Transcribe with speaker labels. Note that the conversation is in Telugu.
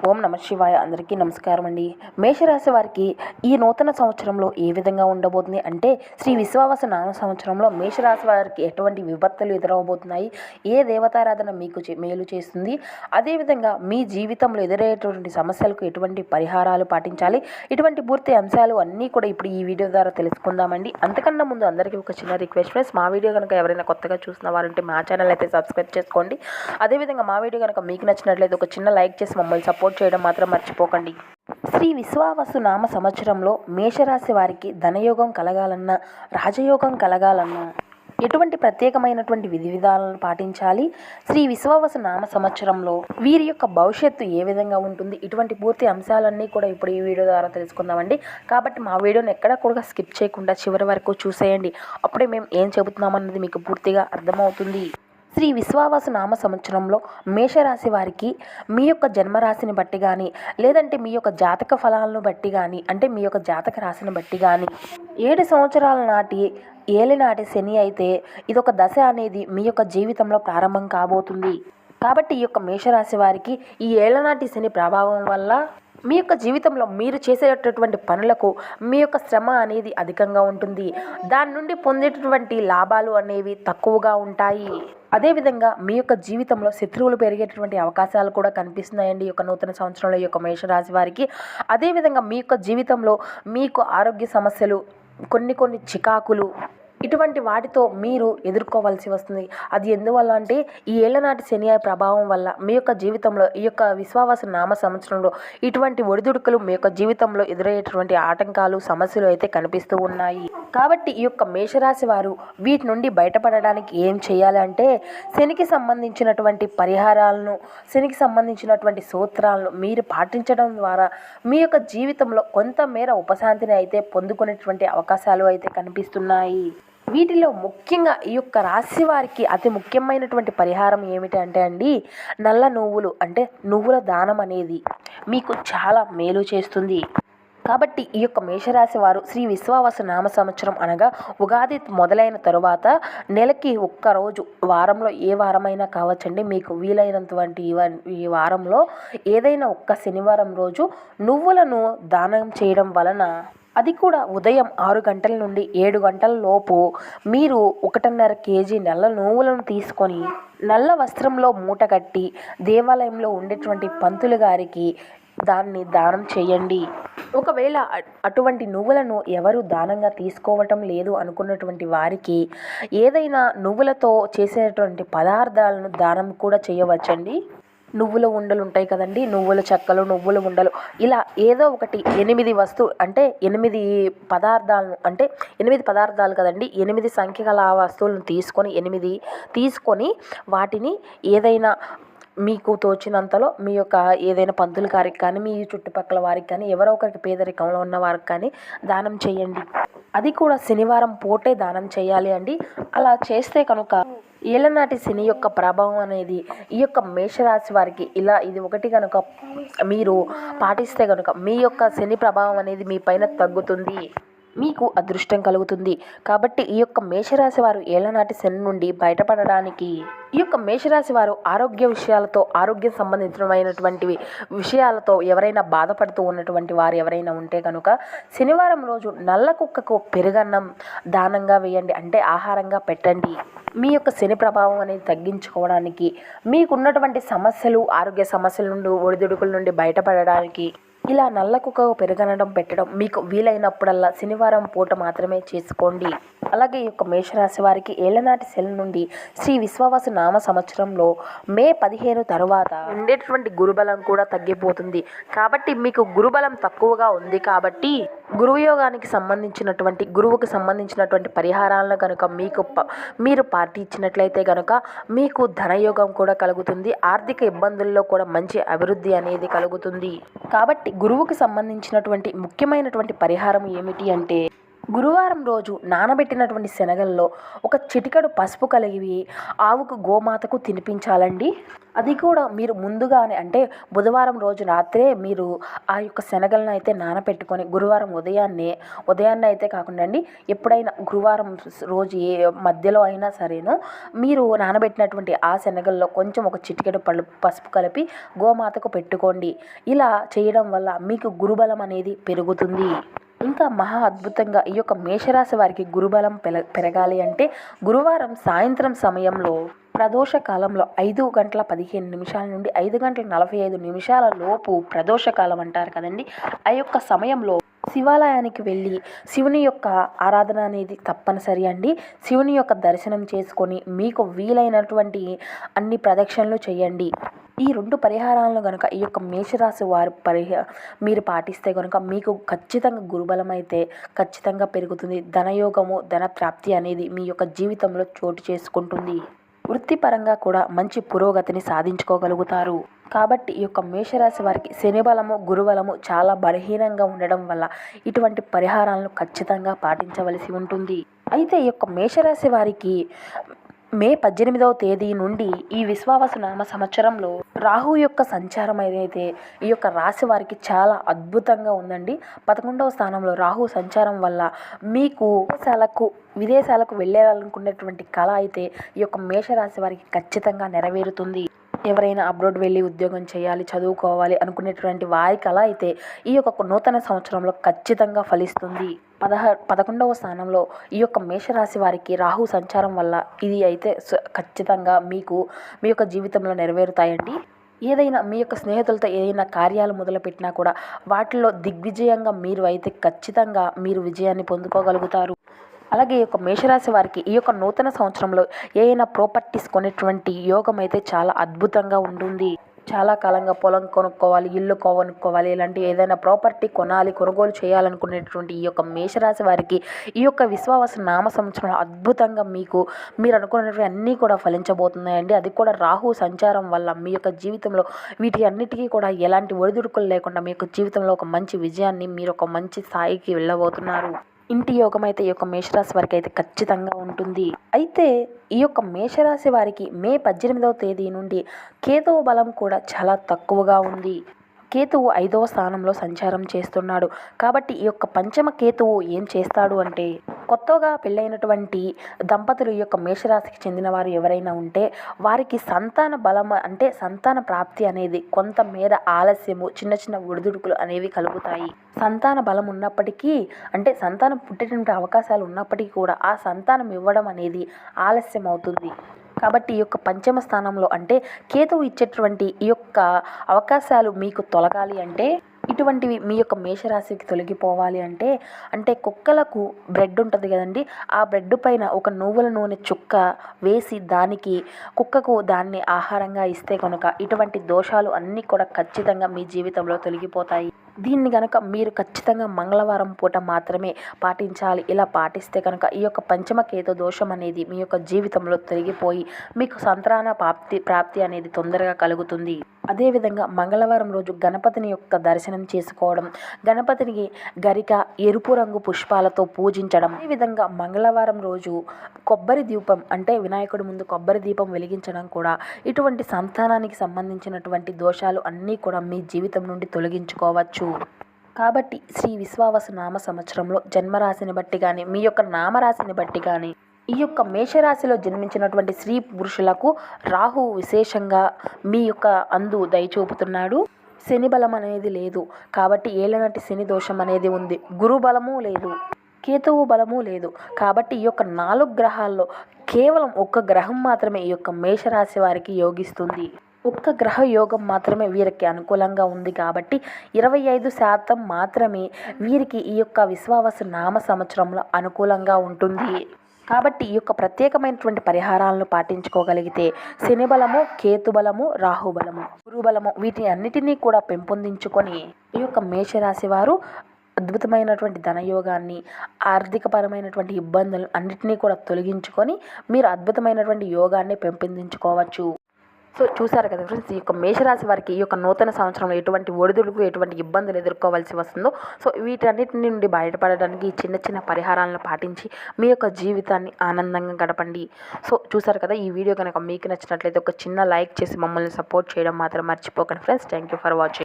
Speaker 1: ఓం నమ శివాయ. అందరికీ నమస్కారం అండి. మేషరాశి వారికి ఈ నూతన సంవత్సరంలో ఏ విధంగా ఉండబోతుంది అంటే శ్రీ విశ్వావాస నామ సంవత్సరంలో మేషరాశి వారికి ఎటువంటి విపత్తులు ఎదురవబోతున్నాయి ఏ దేవతారాధన మీకు చే- మేలు చేస్తుంది అదేవిధంగా మీ జీవితంలో ఎదురయ్యేటువంటి సమస్యలకు ఎటువంటి పరిహారాలు పాటించాలి ఇటువంటి పూర్తి అంశాలు అన్నీ కూడా ఇప్పుడు ఈ వీడియో ద్వారా తెలుసుకుందామండి. అంతకన్నా ముందు అందరికీ ఒక చిన్న రిక్వెస్ట్ ఫ్రెండ్స్ మా వీడియో కనుక ఎవరైనా కొత్తగా చూసిన వారంటే మా ఛానల్ అయితే సబ్స్క్రైబ్ చేసుకోండి. అదేవిధంగా మా వీడియో కనుక మీకు నచ్చినట్లయితే ఒక చిన్న లైక్ చేసి మమ్మల్ని సపోర్ట్ చేయడం మాత్రం మర్చిపోకండి. శ్రీ విశ్వావసు నామ సంవత్సరంలో మేషరాశి వారికి ధనయోగం కలగాలన్నా రాజయోగం కలగాలన్నా ఎటువంటి ప్రత్యేకమైనటువంటి విధి విధానాలను పాటించాలి? శ్రీ విశ్వావసు నామ సంవత్సరంలో వీరి యొక్క భవిష్యత్తు ఏ విధంగా ఉంటుంది? ఇటువంటి పూర్తి అంశాలన్నీ కూడా ఇప్పుడు ఈ వీడియో ద్వారా తెలుసుకుందామండి. కాబట్టి మా వీడియోని ఎక్కడా కూడా స్కిప్ చేయకుండా చివరి వరకు చూసేయండి. అప్పుడే మేము ఏం చెబుతున్నామన్నది మీకు పూర్తిగా అర్థమవుతుంది. శ్రీ విశ్వావాస నామ సంవత్సరంలో మేషరాశి వారికి మీ యొక్క జన్మరాశిని బట్టి కానీ లేదంటే మీ యొక్క జాతక ఫలాలను బట్టి కానీ అంటే మీ యొక్క జాతక రాశిని బట్టి కానీ ఏడు సంవత్సరాల నాటి ఏలినాటి శని అయితే ఇదొక దశ అనేది మీ యొక్క జీవితంలో ప్రారంభం కాబోతుంది. కాబట్టి ఈ యొక్క మేషరాశి వారికి ఈ ఏళ్ళనాటి శని ప్రభావం వల్ల మీ యొక్క జీవితంలో మీరు చేసేటటువంటి పనులకు మీ యొక్క శ్రమ అనేది అధికంగా ఉంటుంది. దాని నుండి పొందేటటువంటి లాభాలు అనేవి తక్కువగా ఉంటాయి. అదేవిధంగా మీ యొక్క జీవితంలో శత్రువులు పెరిగేటటువంటి అవకాశాలు కూడా కనిపిస్తున్నాయండి ఈ యొక్క నూతన సంవత్సరంలో ఈ యొక్క మేషరాశి వారికి. అదేవిధంగా మీ యొక్క జీవితంలో మీకు ఆరోగ్య సమస్యలు కొన్ని కొన్ని చికాకులు ఇటువంటి వాటితో మీరు ఎదుర్కోవాల్సి వస్తుంది. అది ఎందువల్ల అంటే ఈ ఏళ్ళనాటి శని ప్రభావం వల్ల మీ యొక్క జీవితంలో ఈ యొక్క విశ్వావాస నామ సంవత్సరంలో ఇటువంటి ఒడిదుడుకులు మీ యొక్క జీవితంలో ఎదురయ్యేటువంటి ఆటంకాలు సమస్యలు అయితే కనిపిస్తూ ఉన్నాయి. కాబట్టి ఈ యొక్క మేషరాశి వారు వీటి నుండి బయటపడడానికి ఏం చేయాలంటే శనికి సంబంధించినటువంటి పరిహారాలను శనికి సంబంధించినటువంటి సూత్రాలను మీరు పాటించడం ద్వారా మీ యొక్క జీవితంలో కొంతమేర ఉపశాంతిని అయితే పొందుకునేటువంటి అవకాశాలు అయితే కనిపిస్తున్నాయి. వీటిలో ముఖ్యంగా ఈ యొక్క రాశి వారికి అతి ముఖ్యమైనటువంటి పరిహారం ఏమిటంటే అండి నల్ల నువ్వులు అంటే నువ్వుల దానం అనేది మీకు చాలా మేలు చేస్తుంది. కాబట్టి ఈ యొక్క మేషరాశి వారు శ్రీ విశ్వావాస నామ సంవత్సరం అనగా ఉగాది మొదలైన తరువాత నెలకి ఒక్క రోజు వారంలో ఏ వారమైనా కావచ్చండి మీకు వీలైనటువంటి ఈ వారంలో ఏదైనా ఒక్క శనివారం రోజు నువ్వులను దానం చేయడం వలన అది కూడా ఉదయం ఆరు గంటల నుండి ఏడు గంటల లోపు. మీరు ఒకటిన్నర కేజీ నల్ల నువ్వులను తీసుకొని నల్ల వస్త్రంలో మూట కట్టి దేవాలయంలో ఉండేటువంటి పంతులు గారికి దాన్ని దానం చేయండి. ఒకవేళ అటువంటి నువ్వులను ఎవరు దానంగా తీసుకోవటం లేదు అనుకున్నటువంటి వారికి ఏదైనా నువ్వులతో చేసేటువంటి పదార్థాలను దానం కూడా చేయవచ్చండి. నువ్వుల ఉండలు ఉంటాయి కదండి. నువ్వుల చెక్కలు నువ్వుల ఉండలు. ఇలా ఏదో ఒకటి ఎనిమిది వస్తువు అంటే ఎనిమిది పదార్థాలను అంటే ఎనిమిది పదార్థాలు కదండి. ఎనిమిది సంఖ్య గల ఆ వస్తువులను తీసుకొని ఎనిమిది తీసుకొని వాటిని ఏదైనా మీకు తోచినంతలో మీ యొక్క ఏదైనా పంతులు గారికి కానీ మీ చుట్టుపక్కల వారికి కానీ ఎవరో ఒకరికి పేదరికంలో ఉన్న వారికి కానీ దానం చేయండి. అది కూడా శనివారం పూటే దానం చేయాలి అండి. అలా చేస్తే కనుక ఏళ్ళనాటి శని యొక్క ప్రభావం అనేది ఈ యొక్క మేషరాశి వారికి ఇలా ఇది ఒకటి కనుక మీరు పాటిస్తే కనుక మీ యొక్క శని ప్రభావం అనేది మీ పైన తగ్గుతుంది. మీకు అదృష్టం కలుగుతుంది. కాబట్టి ఈ యొక్క మేషరాశి వారు ఏళ్ళనాటి శని నుండి బయటపడడానికి ఈ యొక్క మేషరాశి వారు ఆరోగ్య విషయాలతో ఆరోగ్యం సంబంధించినమైనటువంటివి విషయాలతో ఎవరైనా బాధపడుతూ ఉన్నటువంటి వారు ఎవరైనా ఉంటే కనుక శనివారం రోజు నల్ల కుక్కకు పెరుగన్నం దానంగా వేయండి. అంటే ఆహారంగా పెట్టండి. మీ యొక్క శని ప్రభావం అనేది తగ్గించుకోవడానికి మీకున్నటువంటి సమస్యలు ఆరోగ్య సమస్యల నుండి ఒడిదుడుకుల నుండి బయటపడడానికి ఇలా నల్ల కుక్కకు పెరగనడం పెట్టడం మీకు వీలైనప్పుడల్లా శనివారం పూట మాత్రమే చేసుకోండి. అలాగే ఈ యొక్క మేషరాశి వారికి ఏళ్ళనాటి శని నుండి శ్రీ విశ్వవాస నామ సంవత్సరంలో మే పదిహేను తర్వాత ఉండేటటువంటి గురుబలం కూడా తగ్గిపోతుంది. కాబట్టి మీకు గురుబలం తక్కువగా ఉంది కాబట్టి గురువు యోగానికి సంబంధించినటువంటి గురువుకు సంబంధించినటువంటి పరిహారాలను కనుక మీకు ప- మీరు పాటించినట్లయితే కనుక మీకు ధనయోగం కూడా కలుగుతుంది. ఆర్థిక ఇబ్బందుల్లో కూడా మంచి అభివృద్ధి అనేది కలుగుతుంది. కాబట్టి గురువుకి సంబంధించినటువంటి ముఖ్యమైనటువంటి పరిహారం ఏమిటి అంటే గురువారం రోజు నానబెట్టినటువంటి శనగల్లో ఒక చిటికెడు పసుపు కలిగి ఆవుకు గోమాతకు తినిపించాలండి. అది కూడా మీరు ముందుగానే అంటే బుధవారం రోజు రాత్రే మీరు ఆ యొక్క శనగలను అయితే నానపెట్టుకొని గురువారం ఉదయాన్నే ఉదయాన్నే అయితే కాకుండా అండి ఎప్పుడైనా గురువారం రోజు ఏ మధ్యలో అయినా సరేను మీరు నానబెట్టినటువంటి ఆ శనగల్లో కొంచెం ఒక చిటికెడు పళ్ళు పసుపు కలిపి గోమాతకు పెట్టుకోండి. ఇలా చేయడం వల్ల మీకు గురుబలం అనేది పెరుగుతుంది. ఇంకా మహా అద్భుతంగా ఈ యొక్క మేషరాశి వారికి గురుబలం పెరగాలి అంటే గురువారం సాయంత్రం సమయంలో ప్రదోష కాలంలో ఐదు గంటల పదిహేను నిమిషాల నుండి ఐదు గంటల నలభై ఐదు నిమిషాల లోపు ప్రదోష కాలం అంటారు కదండి. ఆ యొక్క సమయంలో శివాలయానికి వెళ్ళి శివుని యొక్క ఆరాధన అనేది తప్పనిసరి అండి. శివుని యొక్క దర్శనం చేసుకొని మీకు వీలైనటువంటి అన్ని ప్రదక్షిణలు చేయండి. ఈ రెండు పరిహారాలను కనుక ఈ యొక్క మేషరాశి వారు పరిహ మీరు పాటిస్తే కనుక మీకు ఖచ్చితంగా గురుబలం అయితే ఖచ్చితంగా పెరుగుతుంది. ధనయోగము ధన ప్రాప్తి అనేది మీ యొక్క జీవితంలో చోటు చేసుకుంటుంది. వృత్తిపరంగా కూడా మంచి పురోగతిని సాధించుకోగలుగుతారు. కాబట్టి ఈ యొక్క మేషరాశి వారికి శని బలము గురుబలము చాలా బలహీనంగా ఉండడం వల్ల ఇటువంటి పరిహారాలను ఖచ్చితంగా పాటించవలసి ఉంటుంది. అయితే ఈ యొక్క మేషరాశి వారికి మే పద్దెనిమిదవ తేదీ నుండి ఈ విశ్వావసు నామ సంవత్సరంలో రాహు యొక్క సంచారం ఏదైతే ఈ యొక్క రాశి వారికి చాలా అద్భుతంగా ఉందండి. పదకొండవ స్థానంలో రాహు సంచారం వల్ల మీకు విదేశాలకు విదేశాలకు వెళ్ళాలనుకునేటువంటి కళ అయితే ఈ యొక్క మేషరాశి వారికి ఖచ్చితంగా నెరవేరుతుంది. ఎవరైనా అబ్రోడ్ వెళ్ళి ఉద్యోగం చేయాలి చదువుకోవాలి అనుకునేటువంటి వారి కళ అయితే ఈ యొక్క నూతన సంవత్సరంలో ఖచ్చితంగా ఫలిస్తుంది. పదహ పదకొండవ స్థానంలో ఈ యొక్క మేషరాశి వారికి రాహు సంచారం వల్ల ఇది అయితే స- ఖచ్చితంగా మీకు మీ యొక్క జీవితంలో నెరవేరుతాయండి. ఏదైనా మీ యొక్క స్నేహితులతో ఏదైనా కార్యాలు మొదలుపెట్టినా కూడా వాటిలో దిగ్విజయంగా మీరు అయితే ఖచ్చితంగా మీరు విజయాన్ని పొందుకోగలుగుతారు. అలాగే ఈ యొక్క మేషరాశి వారికి ఈ యొక్క నూతన సంవత్సరంలో ఏదైనా ప్రాపర్టీస్ కొనేటువంటి యోగం అయితే చాలా అద్భుతంగా ఉంటుంది. చాలా కాలంగా పొలం కొనుక్కోవాలి ఇల్లు కొనుక్కోవాలి ఇలాంటి ఏదైనా ప్రాపర్టీ కొనాలి కొనుగోలు చేయాలనుకునేటువంటి ఈ యొక్క మేషరాశి వారికి ఈ యొక్క విశ్వావస నామ సంవత్సరంలో అద్భుతంగా మీకు మీరు అనుకున్నటువంటి అన్నీ కూడా ఫలించబోతున్నాయండి. అది కూడా రాహు సంచారం వల్ల మీ యొక్క జీవితంలో వీటి అన్నిటికీ కూడా ఎలాంటి ఒడిదుడుకులు లేకుండా మీ యొక్క జీవితంలో ఒక మంచి విజయాన్ని మీరు ఒక మంచి స్థాయికి వెళ్ళబోతున్నారు. ఇంటి యోగం అయితే ఈ యొక్క మేషరాశి వారికి అయితే ఖచ్చితంగా ఉంటుంది. అయితే ఈ యొక్క మేషరాశి వారికి మే పద్దెనిమిదవ తేదీ నుండి కేతువు బలం కూడా చాలా తక్కువగా ఉంది. కేతువు ఐదవ స్థానంలో సంచారం చేస్తున్నాడు. కాబట్టి ఈ యొక్క పంచమ కేతువు ఏం చేస్తాడు అంటే కొత్తగా పెళ్ళైనటువంటి దంపతులు యొక్క మేషరాశికి చెందిన వారు ఎవరైనా ఉంటే వారికి సంతాన బలం అంటే సంతాన ప్రాప్తి అనేది కొంతమేర ఆలస్యము చిన్న చిన్న ఒడిదుడుకులు అనేవి కలుగుతాయి. సంతాన బలం ఉన్నప్పటికీ అంటే సంతానం పుట్టేటువంటి అవకాశాలు ఉన్నప్పటికీ కూడా ఆ సంతానం ఇవ్వడం అనేది ఆలస్యం అవుతుంది. కాబట్టి ఈ యొక్క పంచమ స్థానంలో అంటే కేతువు ఇచ్చేటువంటి ఈ యొక్క అవకాశాలు మీకు తొలగాలి అంటే ఇటువంటివి మీ యొక్క మేషరాశికి తొలగిపోవాలి అంటే అంటే కుక్కలకు బ్రెడ్ ఉంటుంది కదండి ఆ బ్రెడ్ పైన ఒక నువ్వుల నూనె చుక్క వేసి దానికి కుక్కకు దాన్ని ఆహారంగా ఇస్తే కనుక ఇటువంటి దోషాలు అన్నీ కూడా ఖచ్చితంగా మీ జీవితంలో తొలగిపోతాయి. దీన్ని కనుక మీరు ఖచ్చితంగా మంగళవారం పూట మాత్రమే పాటించాలి. ఇలా పాటిస్తే కనుక ఈ యొక్క పంచమ కేతు దోషం అనేది మీ యొక్క జీవితంలో తొలగిపోయి మీకు సంతాన ప్రాప్తి ప్రాప్తి అనేది తొందరగా కలుగుతుంది. అదేవిధంగా మంగళవారం రోజు గణపతిని యొక్క దర్శనం చేసుకోవడం గణపతిని గరిక ఎరుపు రంగు పుష్పాలతో పూజించడం ఈ విధంగా మంగళవారం రోజు కొబ్బరి దీపం అంటే వినాయకుడి ముందు కొబ్బరి దీపం వెలిగించడం కూడా ఇటువంటి సంతానానికి సంబంధించినటువంటి దోషాలు అన్నీ కూడా మీ జీవితం నుండి తొలగించుకోవచ్చు. కాబట్టి శ్రీ విశ్వావస నామ సంవత్సరంలో జన్మరాశిని బట్టి కానీ మీ యొక్క నామరాశిని బట్టి కానీ ఈ యొక్క మేషరాశిలో జన్మించినటువంటి స్త్రీ పురుషులకు రాహు విశేషంగా మీ యొక్క అందు దయచూపుతున్నాడు శని బలం అనేది లేదు. కాబట్టి ఏలనాటి శని దోషం అనేది ఉంది. గురు బలము లేదు. కేతువు బలము లేదు. కాబట్టి ఈ యొక్క నాలుగు గ్రహాల్లో కేవలం ఒక్క గ్రహం మాత్రమే ఈ యొక్క మేషరాశి వారికి యోగిస్తుంది. ఒక్క గ్రహ యోగం మాత్రమే వీరికి అనుకూలంగా ఉంది కాబట్టి ఇరవై ఐదు శాతం మాత్రమే వీరికి ఈ యొక్క విశ్వావసు నామ సంవత్సరంలో అనుకూలంగా ఉంటుంది. కాబట్టి ఈ యొక్క ప్రత్యేకమైనటువంటి పరిహారాలను పాటించుకోగలిగితే శని బలము రాహుబలము బలము వీటిని బలము అన్నిటినీ కూడా పెంపొందించుకొని ఈ యొక్క మేషరాశి వారు అద్భుతమైనటువంటి ధనయోగాన్ని ఆర్థికపరమైనటువంటి ఇబ్బందులు అన్నిటినీ కూడా తొలగించుకొని మీరు అద్భుతమైనటువంటి యోగాన్ని పెంపొందించుకోవచ్చు. సో చూసారు కదా ఫ్రెండ్స్ ఈ యొక్క మేషరాశి వారికి ఈ యొక్క నూతన సంవత్సరంలో ఎటువంటి ఒడిదుడుకు ఎటువంటి ఇబ్బందులు ఎదుర్కోవాల్సి వస్తుందో సో వీటన్నిటి నుండి బయటపడడానికి ఈ చిన్న చిన్న పరిహారాలను పాటించి మీ యొక్క జీవితాన్ని ఆనందంగా గడపండి. సో చూసారు కదా ఈ వీడియో కనుక మీకు నచ్చినట్లయితే ఒక చిన్న లైక్ చేసి మమ్మల్ని సపోర్ట్ చేయడం మాత్రం మర్చిపోకండి. Friends thank you for watching